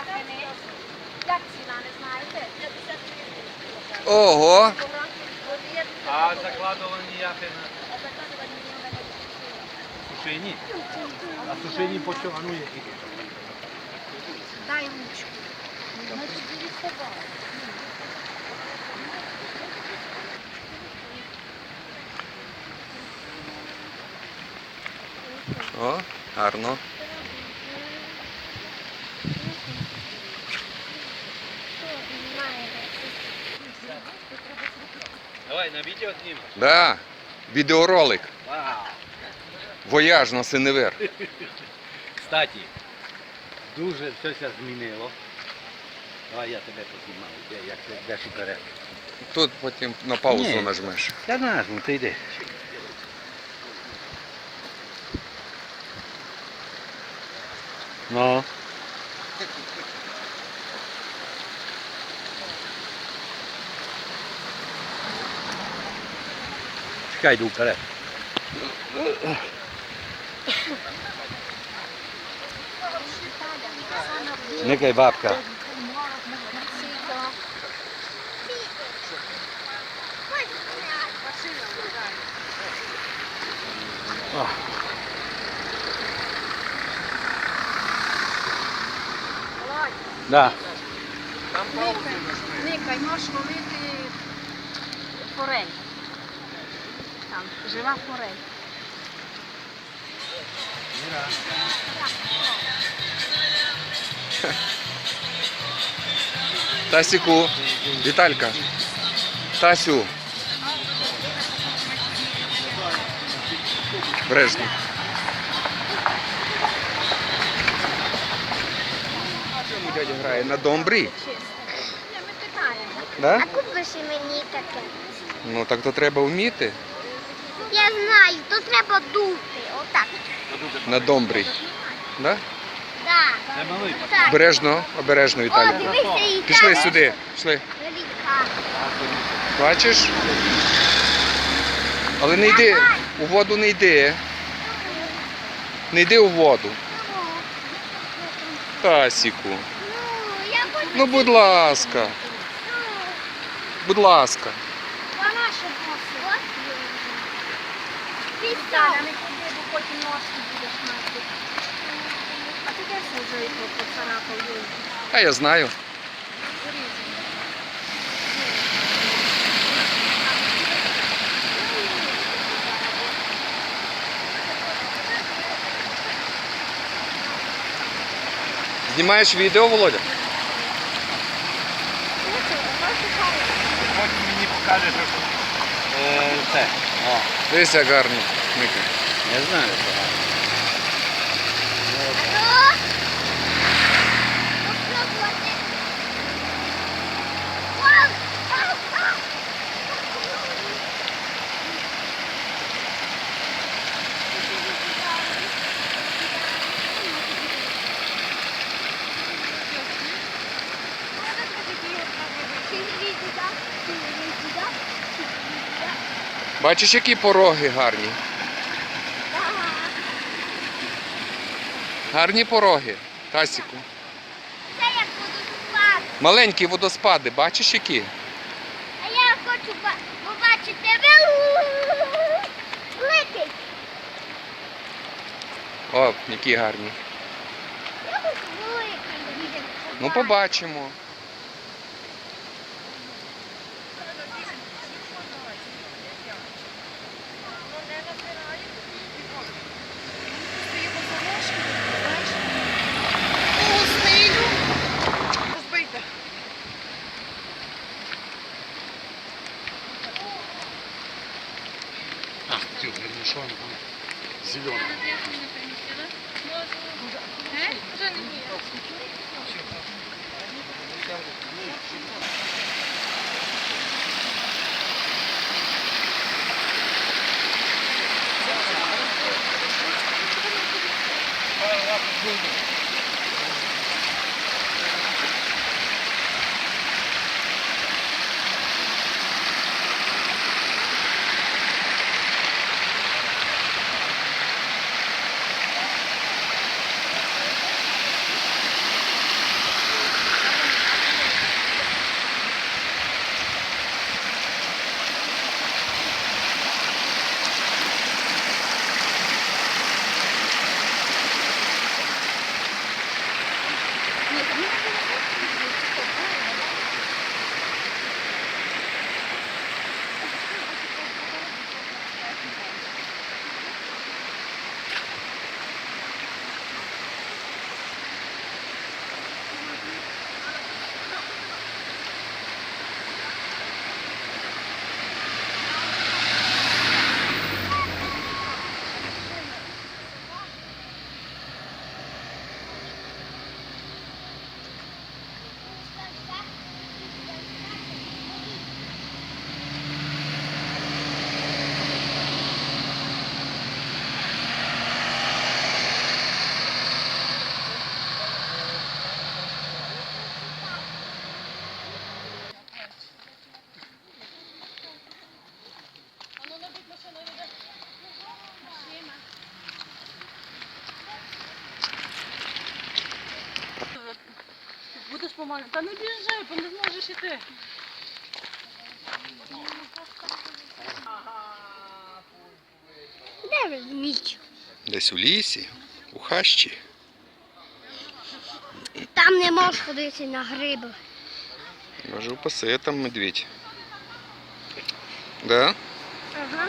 Яхини. Як ціна, не знаєте? Ого! А закладовані яхи на сушені? А сушені по чому? А ну які? Дай ручку. О, гарно. Давай на відео знімемо. Да. Відеоролик. Вау. Вояж на Синевир. Кстати, дуже все змінило. Давай я тебе познімаю, як ти йдеш уперед. Тут потім на паузу Ні. нажмеш. Та нажму, ти йди. Ну. Чекай, йду вперед. Никай бабка. Да. Никай, можеш ловити форель. Там, жива форель. Тасіку. Віталька. Тасю. Брежні. Чому дядя грає? На домбрі. Ми питаємо. Да? А купиш і мені таке. Ну так то треба вміти. Я знаю, то треба дути. Отак. На домбрі. Да? Да. Це малий. Так. Обережно, обережно, О, Віталій. дивися і Пішли там сюди. Пішли. велика. Бачиш? Але не йди, у воду не йди. Не йди у воду. Тасіку. Ну, я хочу. Ну, будь ласка. Будь ласка. Вона ще просить. Віталя, не ходи, бо потім ножки будеш мати. А ти де вже його поцарапав? А я знаю. Знімаєш відео, Володя? Потім мені покажеш, що е, це. О, Дивись, як гарно. Мика. я знаю, що гарно. Алло? Попробуйте. Вау! Вау! Вау! Бачиш, які пороги гарні. Гарні пороги. Тасіку. Це як водоспад. Маленькі водоспади, бачиш які? А я хочу побачити вел- великий. О, які гарні. Я хочу великий. Ну, побачимо. Нормально. Та не біжи, бо не зможеш іти. Де ведмідь? Десь у лісі, у хащі. Там не можеш ходити на гриби. Може, упасе там медведь. Да? Ага.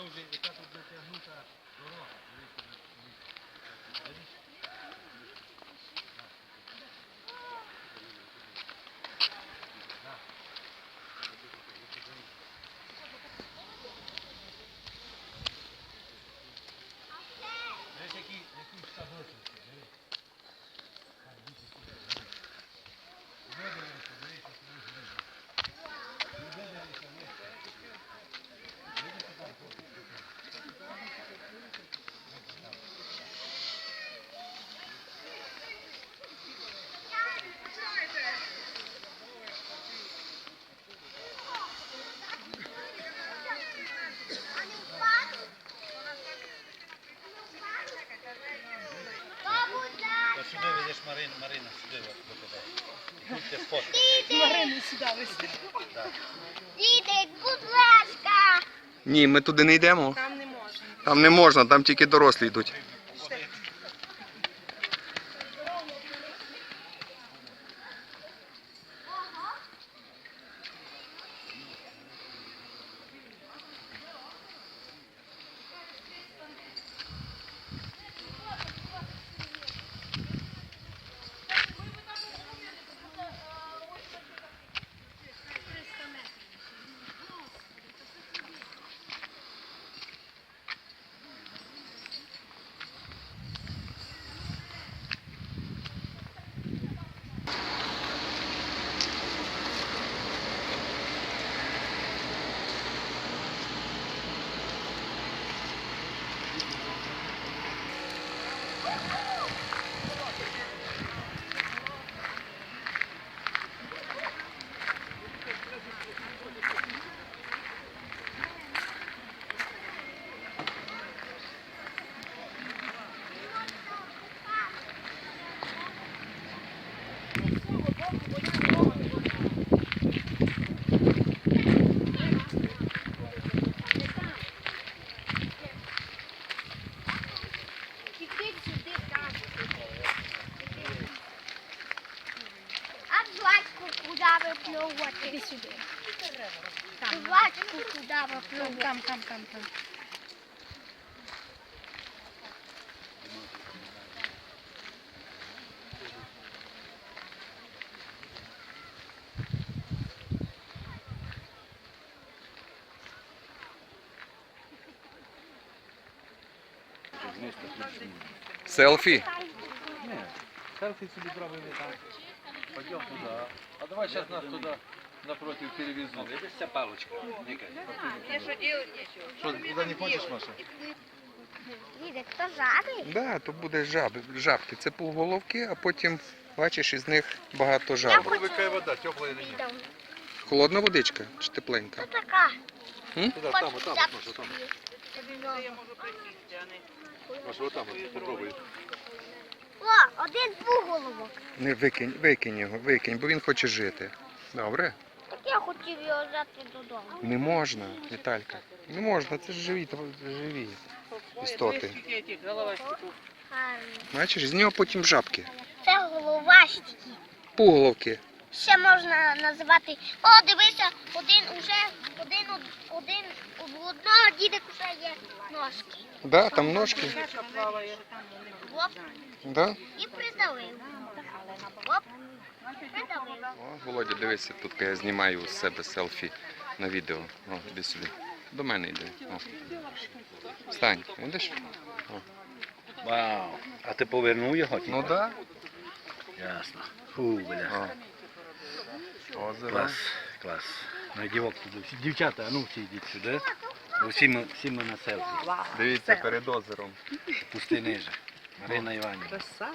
Дивися, я вже яка тут дотягнута дорога. Дивися, дивися. Бачиш? Дивись, які, які садочки. Дивись. Видивися, дивися, дивись, дивись. Видивися, ні. Та сюди ведеш Марина, Марина, сюди от до тебе. Тут ти фото. Марину сюди висти. Діти, будь ласка. Ні, ми туди не йдемо. Там не можна. Там не можна, там тільки дорослі йдуть. Іди сюди, так. А жвачку куди випльовувати? Іди сюди. Жвачку куди випльовувати? Там, там, там, там. Селфі. Ні, селфі собі зробили там. Пойдем туди. Давай зараз нас туди напротив телевізора. Видиш ця палочка? Що, туди не хочеш, Маша? Діти, хто жаби? Да, то буде жаб, жабки. Це півголовки, а потім бачиш із них багато Я хочу вода, тепла чи ні? віддам. Холодна водичка чи тепленька? Така? Туди, там, там, Хочу Маша, там. Тобі нову. Маша, отам, от, попробуй. О, один пуголовок. Не викинь, викинь його, викинь, бо він хоче жити. Добре? Так я хотів його взяти додому. Не можна, Віталька. Не можна, це ж живі, живі істоти. Гарно. Бачиш, з нього потім жабки. Це головастики. Пуголовки. Ще можна називати. О, дивися, один уже, один, один, у одного дідик вже є ножки. Да, там ножки. Оп, Да? і придавив. Оп, придавив. О, Володя, дивися, тут я знімаю з себе селфі на відео. О, іди сюди. До мене йди. О. Встань, видиш? Вау. А ти повернув його? Ну так. Ясно. Фу, бля. Да. Озеро. Клас, клас. Ну, і дівок туди. Всі дівчата, а ну всі йдіть сюди. Всі ми, всі ми на селфі. Дивіться перед озером. Пусти ниже. Марина Іванівна. Краса.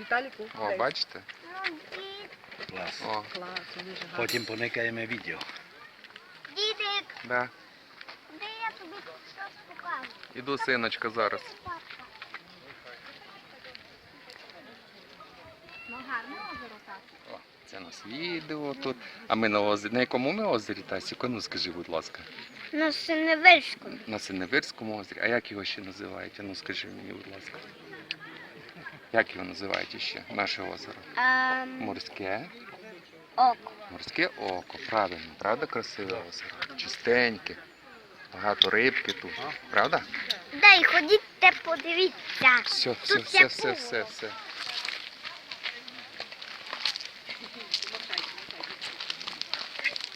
Віталіку. О, дай. бачите? Клас. О, Клас, дуже гарно. Потім поникаємо відео. Дідик, да. де я тобі щось покажу? Іду, синочка, зараз. Ну гарне озеро так. Це у нас відео тут. А ми на озері. На якому ми озері, Тасіко? Ну скажи, будь ласка. На Синевирську. На Синевирському озері. А як його ще називають? А Ну скажи мені, будь ласка. Як його називають ще? Наше озеро? Ем, Морське. око. Морське око, правильно, правда красиве озеро? Чистеньке, багато рибки тут, правда? Дай ходіть, те подивіться. Все, все, Тут все, як все, у. все, все. Дуня, тобі. А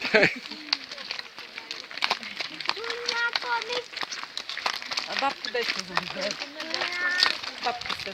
бабку десь не забуде. Бабку все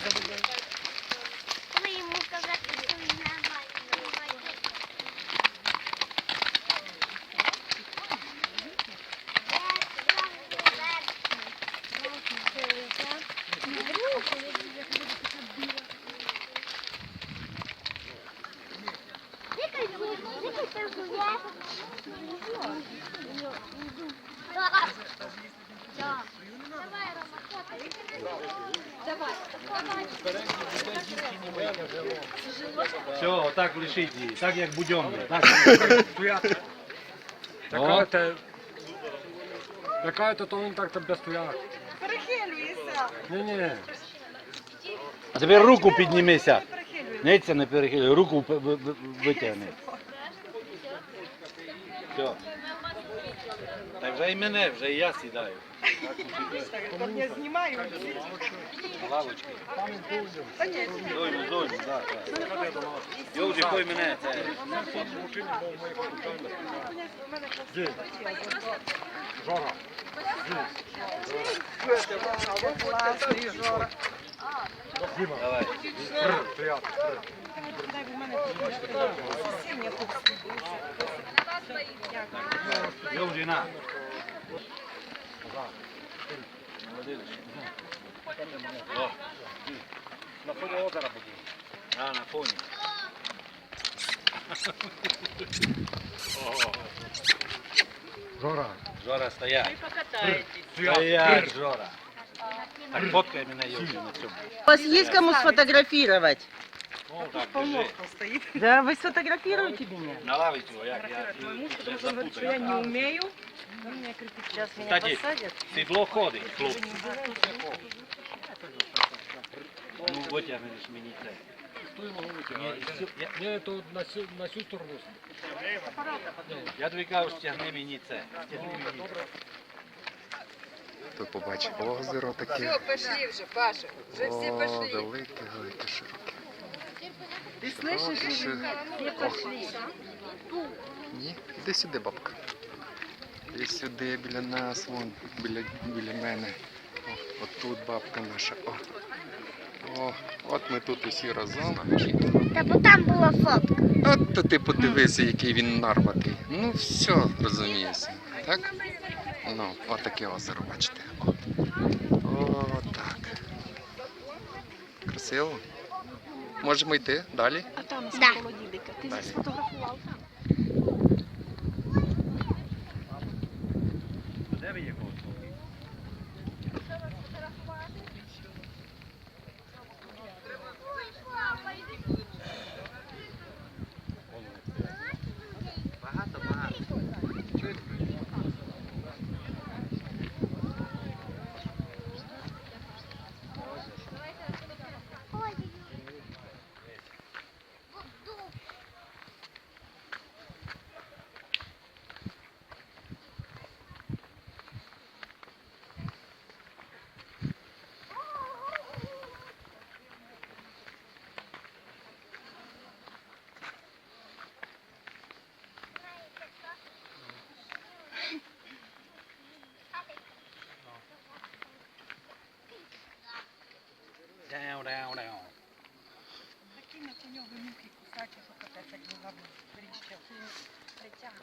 Все, отак лишіть її, так як будьом. Така-то, така-то, то він так-то без стояк. Перехилюєшся. Ні-ні. А тепер руку піднімися. Не це не перехилюй, руку витягни. Все. Та вже і мене, вже і я сідаю. Так, я знімаю. Лавочки. Дойму, дойму, так. Йовжі, пой мене. Жора. класний Жора. Давай. Приятно. Дай в мене сусіння тут Йовжі, на. О. На фоні озера буде. А, на фоні. Жора. Жора, стоять. Стоять. Стоять, Жора. Так фоткай мене, Йовжі, на цьому. Вас есть кому сфотографировать? О, так, Полно держи. стоїть. Да, вы сфотографируете меня? На лавицю, як я. Мой муж, я потому что он говорит, что я запутаю. не умею. Он меня критикует. Сейчас меня Кстати, посадят. Сідло ходить, хлопці. Ну, витягнеш мені це. Ні, всю- я- Ні, то на цю, на цю сторону. Я тобі кажу, стягни мені це. Стягни мені. Тут побачив озеро таке. Все, пошли вже, Паша. Вже всі О, пошли. велике, велике, широке. Ти слышиш? Ні, іди сюди, бабка. Іди сюди, біля нас, вон, біля, біля мене. О, от тут бабка наша. О. О, от ми тут усі разом. Та бо там була фотка. От то ти подивися, який він нарватий. Ну все, розумієшся. Так? Ну, от таке озеро, бачите. О. О, так. Красиво. Можемо йти далі. А там Да. коло дідика. Ти Далі. сфотографував Down, down, down. Такі на нього муки кусачі, що капець, як він гарно прищав. Притягує.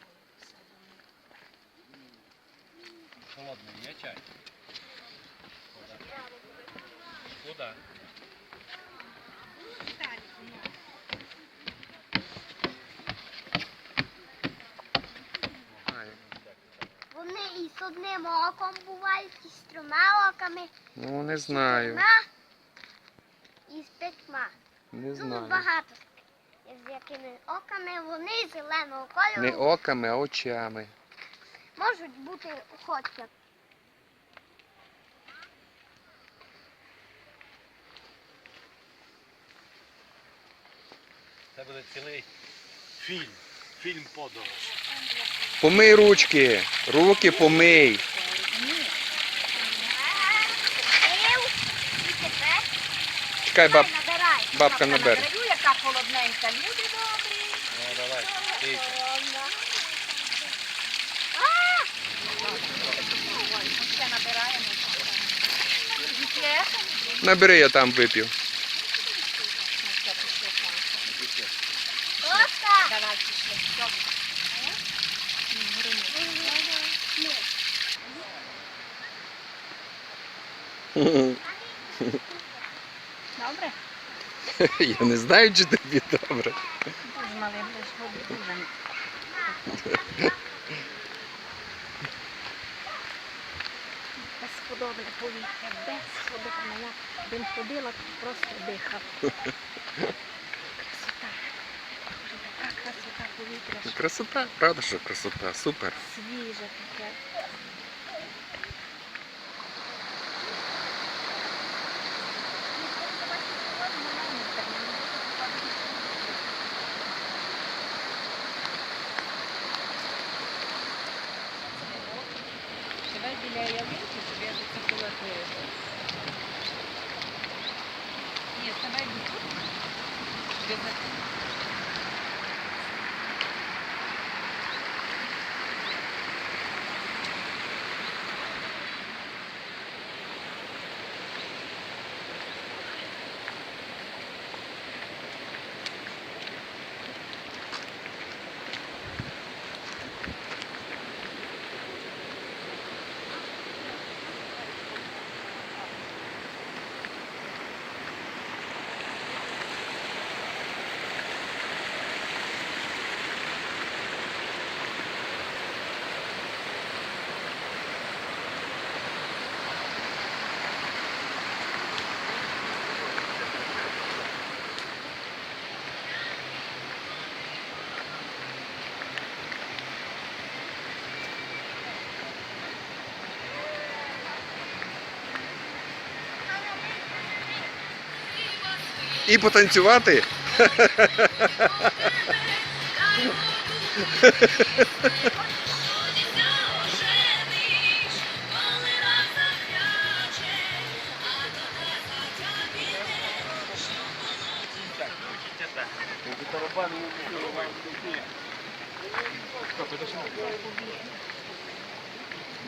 Холодний є чай? Куда? Вони і з одним оком бувають, і з трьома оками, Ну, не знаю. трьома і з. Не Ну, знаю. багато. З якими оками вони зеленого кольору Не оками, а очами. можуть бути охотя. Це буде цілий фільм. Фільм подорож. Помий ручки. Руки помий. Пив, і тепер Чекай, баб, набирай. бабка набере. Краю, яка холодненька. Люди добрі. Ну, давай. Набери, я там вип'ю. Давай пішли. Все. Добре? Я не знаю, чи тобі добре. Безподобне повітря, безподобне. Я бим ходила, просто дихав. Красота. Така красота повітря, Красота, правда, що красота, супер. свіже таке. І потанцювати.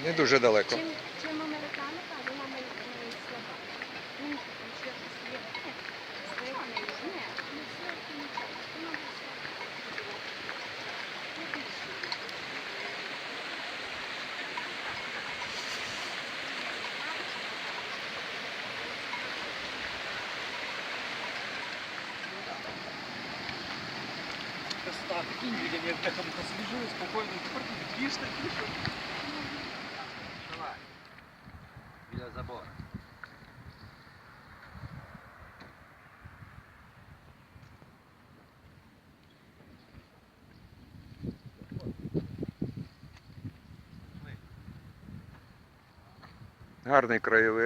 Не дуже далеко. Чим, чим американо, а він американський слова. Він там ще є. Сливаний. Ні, не сливки нічого. Воно все. Не більше. Так, кінь людям, як там посвіжили, спокійно, тепер їжте, їжте. Давай. Біля забора. Гарний краєвид.